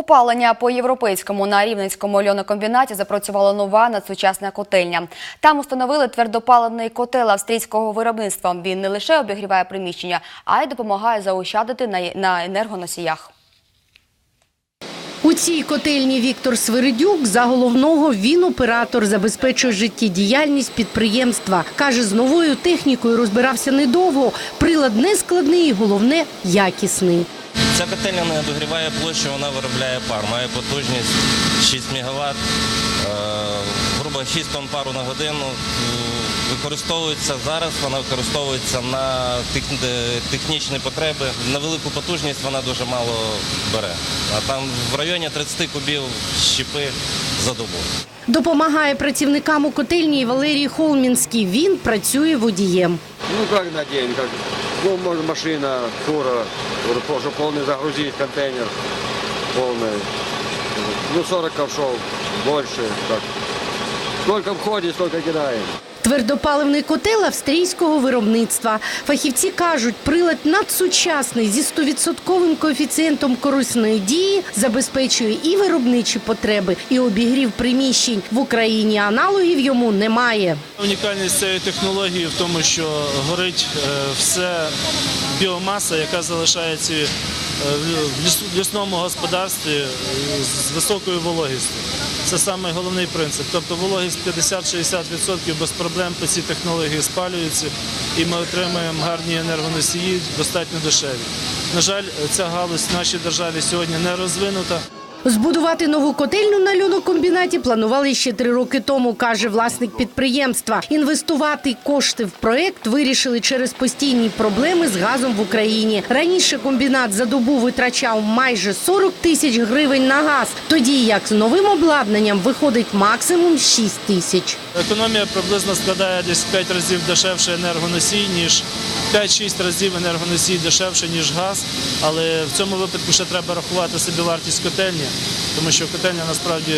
Опалення по європейському на рівненському льонокомбінаті запрацювала нова надсучасна котельня. Там установили твердопаливний котел австрійського виробництва. Він не лише обігріває приміщення, а й допомагає заощадити на- енергоносіях. У цій котельні Віктор Свиридюк за головного він оператор забезпечує життєдіяльність підприємства. Каже, з новою технікою розбирався недовго. Прилад не складний, головне якісний. Ця котельня не обігріває площу, вона виробляє пар. Має потужність 6 МВт, грубо 6 тонн пару на годину. Е, Використовується зараз, вона використовується на технічні потреби. На велику потужність вона дуже мало бере. А там в районі 30 кубів щепи за добу. Допомагає працівникам у котельні Валерій Холмінський. Він працює водієм. Ну как на день, как ну, может, машина, фура, вот, чтобы полный загрузить контейнер полный. Ну 40 ковшов, больше. Так. Сколько входит, столько кидаем. Твердопаливний котел австрійського виробництва. Фахівці кажуть, прилад надсучасний зі 100% коефіцієнтом корисної дії забезпечує і виробничі потреби, і обігрів приміщень. В Україні аналогів йому немає. Унікальність цієї технології в тому, що горить е, все біомаса, яка залишається е, в ліс- лісному господарстві е, з високою вологістю. Це самий головний принцип. Тобто вологість 50-60% без проблем по цій технології спалюється, і ми отримуємо гарні енергоносії, достатньо дешеві. На жаль, ця галузь в нашій державі сьогодні не розвинута. Збудувати нову котельню на льонокомбінаті планували ще три роки тому, каже власник підприємства. Інвестувати кошти в проект вирішили через постійні проблеми з газом в Україні. Раніше комбінат за добу витрачав майже 40 тисяч гривень на газ, тоді як з новим обладнанням виходить максимум 6 тисяч. Економія приблизно складає десь в 5 разів дешевше енергоносій, ніж 5-6 разів енергоносій дешевше, ніж газ. Але в цьому випадку ще треба рахувати собі вартість котельні, тому що котельня насправді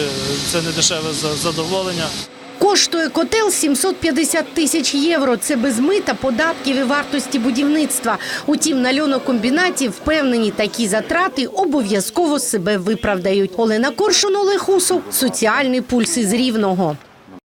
це не дешеве за- задоволення. Коштує котел 750 тисяч євро. Це без мита, податків і вартості будівництва. Утім, на льонокомбінаті впевнені, такі затрати обов'язково себе виправдають. Олена Коршун, Олег соціальний пульс із Рівного.